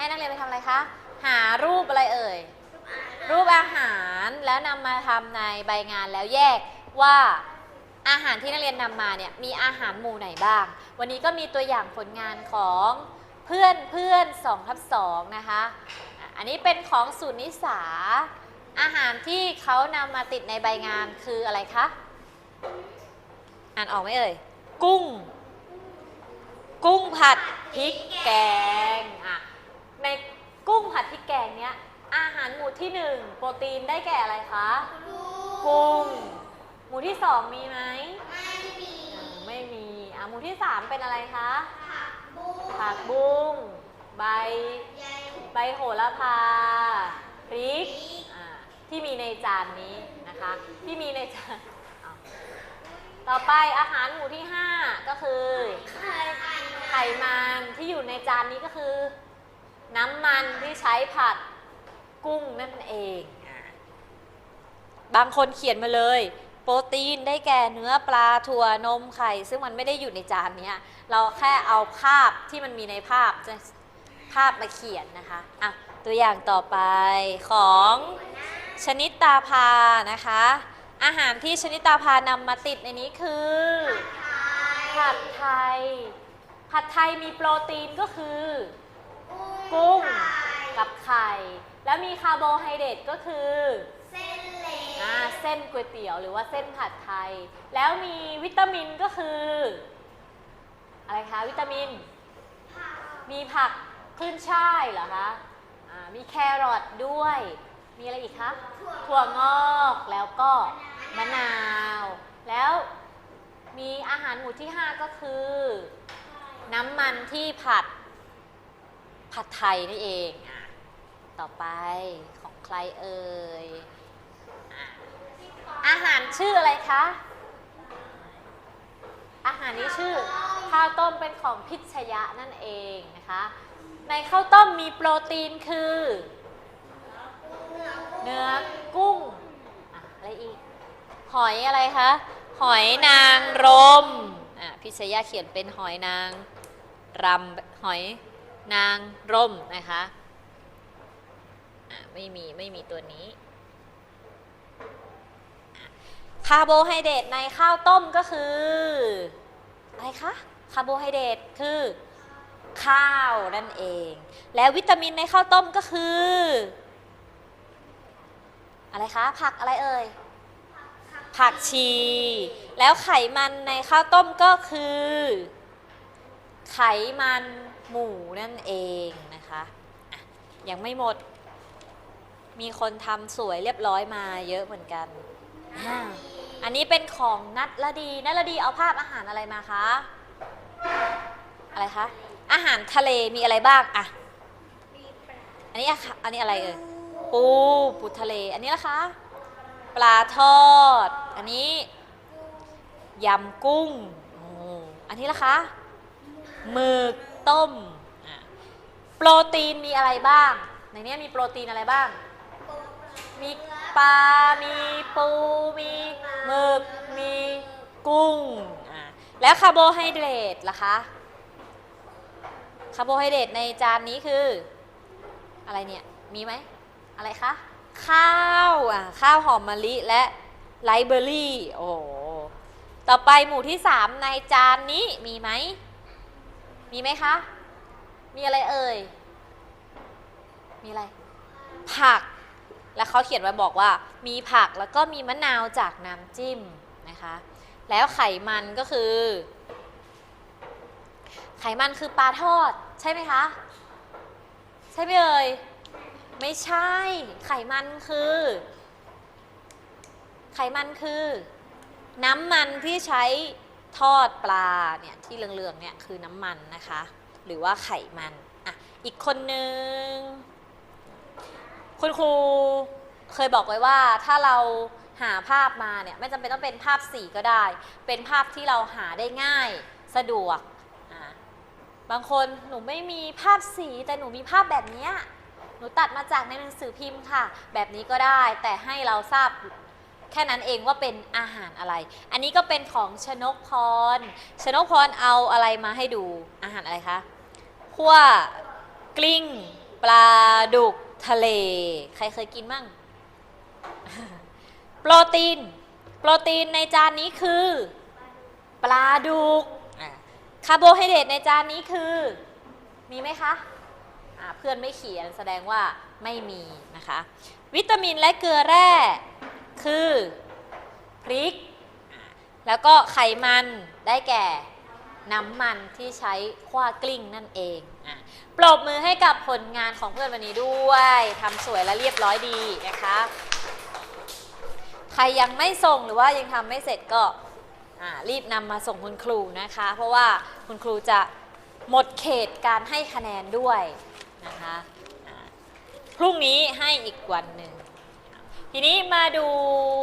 ให้นักเรียนไปทำอะไรคะ หารูปอะไรเอ่ย รูปอาหารแล้วนำมาทำในใบงานแล้วแยกว่าอาหารที่นักเรียนนำมาเนี่ยมีอาหารหมู่ไหนบ้าง วันนี้ก็มีตัวอย่างผลงานของเพื่อนเพื่อน2ทับ2นะคะอะอันนี้เป็นของสูตรนิสา อาหารที่เขานำมาติดในใบงานคืออะไรคะ อ่านออกไหมเอ่ย กุ้ง กุ้งผัดพริกแกงอะ ในกุ้งผัดพริกแกงเนี้ย อาหารหมู่ที่หนึ่งโปรตีนได้แก่อะไรคะ กุ้ง หมู่ที่สองมีไหมอ่าไม่มีอะหมู่ที่สามเป็นอะไรคะผักบุ้งใบใบโหระพาพริกอ่าที่มีในจานนี้นะคะ ที่มีในจานเอาต่อไปอาหารหมู่ที่ 5 ก็คือ ไขมันที่อยู่ในจานนี้ก็คือ น้ำมันที่ใช้ผัดกุ้งนั่นเองอ่าบางคนเขียนมาเลย โปรตีนได้แก่เนื้อปลาถั่วนมไข่ ซึ่งมันไม่ได้อยู่ในจานเนี้ยเราแค่เอาภาพที่มันมีในภาพจะภาพมาเขียนนะคะอะตัวอย่างต่อไปของชนิดตาพานะคะ อาหารที่ชนิดตาพานำมาติดในนี้คือผัดไทยผัดไทยมีโปรตีนก็คือ กุ้งกับไข่ แล้วมีคาร์โบไฮเดรตก็คืออ่าเส้นก๋วยเตี๋ยวหรือว่าเส้นผัดไทย แล้วมีวิตามินก็คือ อะไรคะวิตามิน มีผักขึ้นช่ายเหรอคะอ่ามีแครอทด้วย มีอะไรอีกคะถั่วงอกแล้วก็มะนาว แล้วมีอาหารหมู่ที่ 5 ก็คือ น้ำมันที่ผัด ผัดไทยนี่เองอะต่อไปของใครเอ่ยอาหารชื่ออะไรคะ อาหารนี้ชื่อข้าวต้มเป็นของพิชยะนั่นเองนะคะ ในข้าวต้มมีโปรตีนคือ เนื้อกุ้งอะอะไรอีก หอยอะไรคะ หอยนางรมอะพิชยะเขียนเป็นหอยนางรำหอย นางร่มนะคะไม่มีไม่มีตัวนี้คาร์โบไฮเดรตในข้าวต้มก็คืออะไรคะคาร์โบไฮเดรตคือ ข้าวนั่นเอง แล้ววิตามินในข้าวต้มก็คือ อะไรคะ ผักอะไรเอ่ยผักชี แล้วไขมันในข้าวต้มก็คือ ไขมัน หมูนั่นเองนะคะะยังไม่หมด มีคนทำสวยเรียบร้อยมาเยอะเหมือนกัน อันนี้เป็นของนัดละดีนัดละดีเอาภาพอาหารอะไรมาคะ อะไรคะ อาหารทะเลมีอะไรบ้างอะอันนี้อะค่ะอันนี้อะไรเอ่ยปูปูทะเล อันนี้ล่ะคะ ปลาทอด อันนี้ยำกุ้งอ้อันนี้ล่ะคะหมึก ต้ม โปรตีนมีอะไรบ้าง ในนี้มีโปรตีนอะไรบ้าง มีปลา มีปู มีหมึก มีกุ้ง แล้วคาร์โบไฮเดรตล่ะคะ คาร์โบไฮเดรตในจานนี้คือ อะไรเนี่ย มีไหม อะไรคะ ข้าว อะ ข้าวหอมมะลิและไลเบอรี่ โอ้โหต่อไปหมู่ที่ 3 ในจานนี้มีไหม มีไหมคะ มีอะไรเอ่ย มีอะไร ผัก แล้วเขาเขียนไว้บอกว่า มีผักแล้วก็มีมะนาวจากน้ำจิ้มนะคะ แล้วไขมันก็คือ ไขมันคือปลาทอด ใช่ไหมคะ ใช่ไหมเอ่ย ไม่ใช่ ไขมันคือ ไขมันคือ น้ำมันที่ใช้ ทอดปลาเนี่ยที่เหลืองๆเนี่ยคือน้ำมันนะคะ หรือว่าไขมันอะอีกคนนึงคุณครูเคยบอกไว้ว่าถ้าเราหาภาพมาเนี่ยไม่จำเป็นต้องเป็นภาพสีก็ได้ เป็นภาพที่เราหาได้ง่ายสะดวกอะบางคนหนูไม่มีภาพสีแต่หนูมีภาพแบบเนี้ยหนูตัดมาจากในหนังสือพิมพ์ค่ะ แบบนี้ก็ได้แต่ให้เราทราบ แค่นั้นเองว่าเป็นอาหารอะไร อันนี้ก็เป็นของชนกพร ชนกพรเอาอะไรมาให้ดูอาหารอะไรคะขั้วกลิ้ง ปลาดุกทะเล ใครเคยกินมั่ง โปรตีน โปรตีนในจานนี้คือ ปลาดุกคาร์โบไฮเดรตในจานนี้คือ มีไหมคะะเพื่อนไม่เขียนแสดงว่าไม่มีนะคะ วิตามินและเกลือแร่ คือพริก แล้วก็ไขมันได้แก่น้ำมันที่ใช้คว้ากลิ้งนั่นเองอปรบมือให้กับผลงานของเพื่อนวันนี้ด้วยทำสวยและเรียบร้อยดีนะคะ ใครยังไม่ส่งหรือว่ายังทำไม่เสร็จก็รีบนำมาส่งคุณครูนะคะ เพราะว่าคุณครูจะหมดเขตการให้คะแนนด้วยนะคะพรุ่งนี้ให้อีกวันหนึ่ง ทีนี้มาดู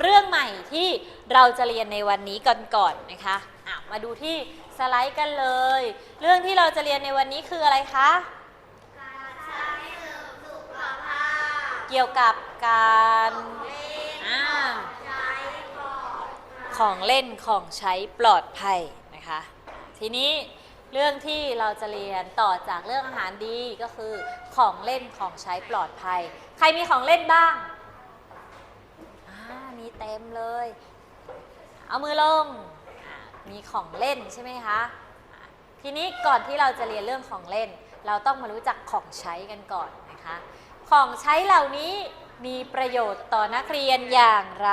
เรื่องใหม่ที่เราจะเรียนในวันนี้ก่อนก่อนๆนะคะอะมาดูที่สไลด์กันเลย เรื่องที่เราจะเรียนในวันนี้คืออะไรคะเกี่ยวกับการอ่าของเล่นของใช้ปลอดภัยนะคะ ทีนี้เรื่องที่เราจะเรียนต่อจากเรื่องอาหารดีก็คือของเล่นของใช้ปลอดภัย ใครมีของเล่นบ้างอ่ามี เต็มเลย เอามือลง มีของเล่นใช่ไหมคะ ทีนี้ก่อนที่เราจะเรียนเรื่องของเล่น เราต้องมารู้จักของใช้กันก่อนนะคะ ของใช้เหล่านี้มีประโยชน์ต่อนักเรียนอย่างไร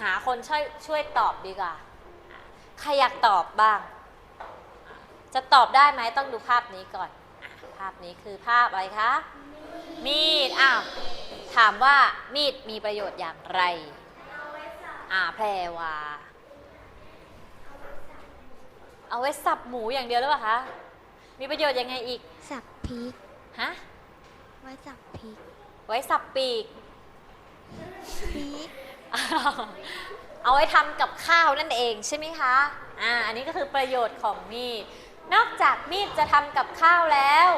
หาคนช่วยช่วยตอบดีกว่า ใครอยากตอบบ้าง จะตอบได้ไหมต้องดูภาพนี้ก่อน ภาพนี้คือภาพอะไรคะ มีด อ้าว ถามว่ามีดมีประโยชน์อย่างไร อ่าแพรวา เอาไว้สับหมูอย่างเดียวหรือเปล่าคะ มีประโยชน์ยังไงอีก สับพริก ฮะ ไว้สับพริก ไว้สับปีก พริกอ้าวเอาไว้ทำกับข้าวนั่นเองใช่ไหมคะ อ่า อันนี้ก็คือประโยชน์ของมีด นอกจากมีดจะทำกับข้าวแล้ว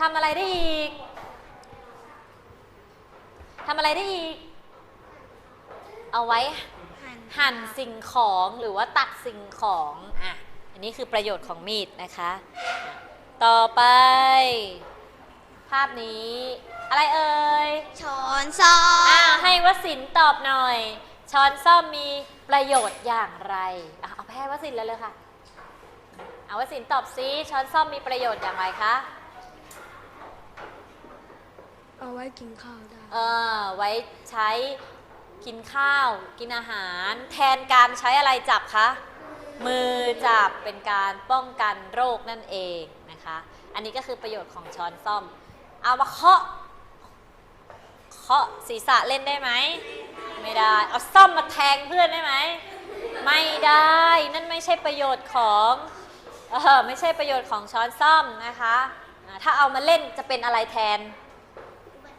ทำอะไรได้อีกทำอะไรได้อีก เอาไว้หั่นหั่นสิ่งของหรือว่าตัดสิ่งของอะอันนี้คือประโยชน์ของมีดนะคะอะต่อไป ภาพนี้ อะไรเอ่ยช้อนซ้ออ่าให้วสินตอบหน่อย ช้อนซ่อมมีประโยชน์อย่างไรอะเอาแพ้วสินเลยเลยค่ะเอาวสินตอบซิช้อนซ่อมมีประโยชน์อย่างไรคะเอาไว้กินข้าวได้ เออ ไว้ใช้ กินข้าว กินอาหาร แทนการใช้อะไรจับคะ มือจับเป็นการป้องกันโรคนั่นเองนะคะ อันนี้ก็คือประโยชน์ของช้อนซ่อม เอามาเคาะ เคาะศีรษะเล่นได้ไหม ไม่ได้ เอาซ่อมมาแทงเพื่อนได้ไหม ไม่ได้ นั่นไม่ใช่ประโยชน์ของเออไม่ใช่ประโยชน์ของช้อนซ่อมนะคะ ถ้าเอามาเล่นจะเป็นอะไรแทน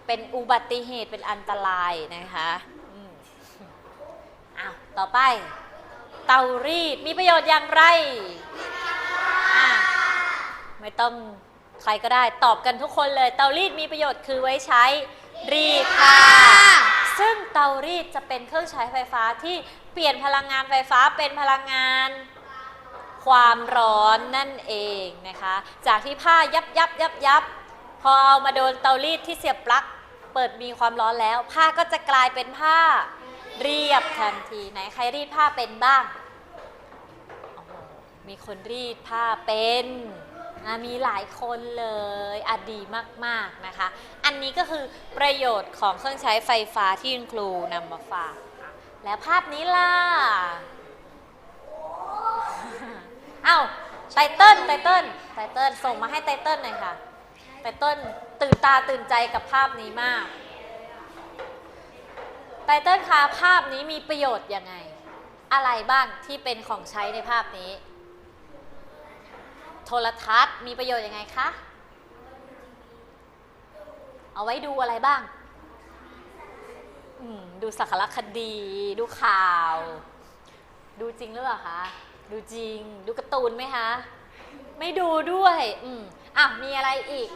เป็นอุบัติเหตุเป็นอันตรายนะคะ ต่อไป เตารีดมีประโยชน์อย่างไรอะไม่ต้องใครก็ได้ตอบกันทุกคนเลย เตารีดมีประโยชน์คือไว้ใช้รีดผ้าซึ่งเตารีดจะเป็นเครื่องใช้ไฟฟ้าที่เปลี่ยนพลังงานไฟฟ้าเป็นพลังงาน ความร้อนนั่นเองนะคะ จากที่ผ้ายับยับยับยับพอเอามาโดนเตารีดที่เสียบปลั๊กเปิดมีความร้อนแล้ว ผ้าก็จะกลายเป็นผ้า เรียบทันทีไหนใครรีดผ้าเป็นบ้าง มีคนรีดผ้าเป็นมีหลายคนเลยอดีมาก ๆ นะคะ อันนี้ก็คือประโยชน์ของเครื่องใช้ไฟฟ้าที่คุณครูนำมาฝาก แล้วภาพนี้ล่ะเอ้าไตเติ้ลไตเติ้ลไตเติ้ลส่งมาให้ไตเติ้ลหน่อยค่ะไตเติ้ลตื่นตาตื่นใจกับภาพนี้มาก ไตเติ้ลคะภาพนี้มีประโยชน์ยังไง อะไรบ้างที่เป็นของใช้ในภาพนี้ โทรทัศน์มีประโยชน์ยังไงคะ เอาไว้ดูอะไรบ้าง ดูสารคดี ดูข่าว ดูจริงหรือเปล่าคะ ดูจริง ดูการ์ตูนไหมคะ ไม่ดูด้วย อืมอะมีอะไรอีก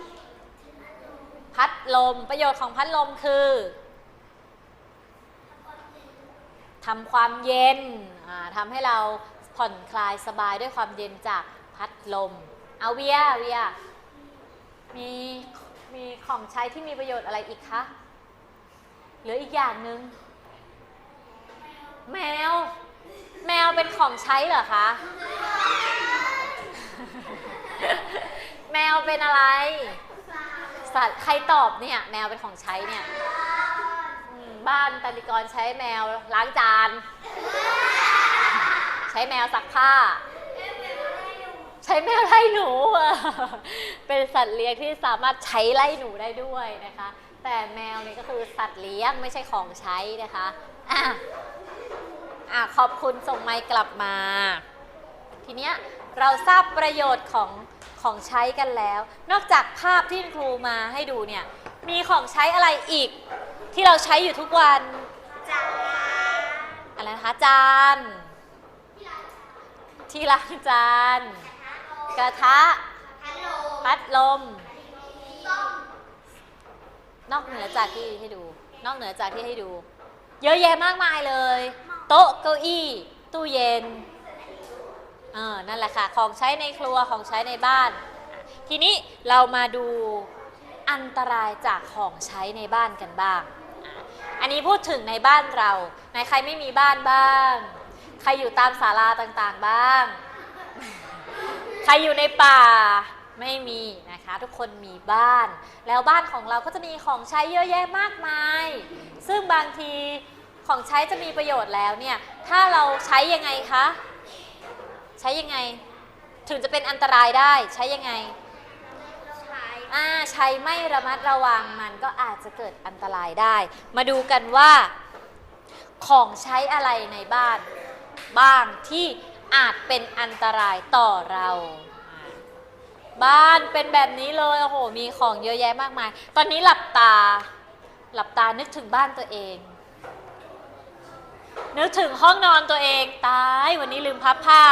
พัดลม ประโยชน์ของพัดลมคือ ทำความเย็นอ่าทำให้เราผ่อนคลายสบายด้วยความเย็นจากพัดลม เอาเวียเวียมีมีของใช้ที่มีประโยชน์อะไรอีกคะเหลืออีกอย่างหนึ่งแมว แมวเป็นของใช้เหรอคะ แมวเป็นอะไร สัตว์ใครตอบเนี่ย แมวเป็นของใช้เนี่ย บ้านตันติกรใช้แมวล้างจาน ใช้แมวซักผ้า ใช้แมวไล่หนูเออเป็นสัตว์เลี้ยงที่สามารถใช้ไล่หนูได้ด้วยนะคะ แต่แมวนี่ก็คือสัตว์เลี้ยงไม่ใช่ของใช้นะคะอะอะขอบคุณส่งไมค์กลับมา ทีเนี้ยเราทราบประโยชน์ของของใช้กันแล้ว นอกจากภาพที่ครูมาให้ดูเนี่ย มีของใช้อะไรอีก ที่เราใช้อยู่ทุกวัน จาน อะไรนะคะจาน ที่ล้างจาน กระทะฮัลโหลพัดลม นอกเหนือจากที่ให้ดู นอกเหนือจากที่ให้ดู เยอะแยะมากมายเลย โต๊ะเก้าอี้ ตู้เย็น เออ นั่นแหละค่ะ ของใช้ในครัว ของใช้ในบ้าน ทีนี้เรามาดูอันตรายจากของใช้ในบ้านกันบ้าง อันนี้พูดถึงในบ้านเราในใครไม่มีบ้านบ้าง ใครอยู่ตามศาลาต่างๆบ้าง ใครอยู่ในป่าไม่มีนะคะ ทุกคนมีบ้าน แล้วบ้านของเราก็จะมีของใช้เยอะแยะมากมาย ซึ่งบางทีของใช้จะมีประโยชน์แล้วเนี่ย ถ้าเราใช้ยังไงคะ ใช้ยังไง ถึงจะเป็นอันตรายได้ใช้ยังไง อ่าใช้ไม่ระมัดระวังมันก็อาจจะเกิดอันตรายได้ มาดูกันว่า ของใช้อะไรในบ้านบ้างที่อาจเป็นอันตรายต่อเราอ่าบ้านเป็นแบบนี้เลยโอ้โหมีของเยอะแยะมากมาย ตอนนี้หลับตา หลับตานึกถึงบ้านตัวเองนึกถึงห้องนอนตัวเองตาย วันนี้ลืมพับผ้า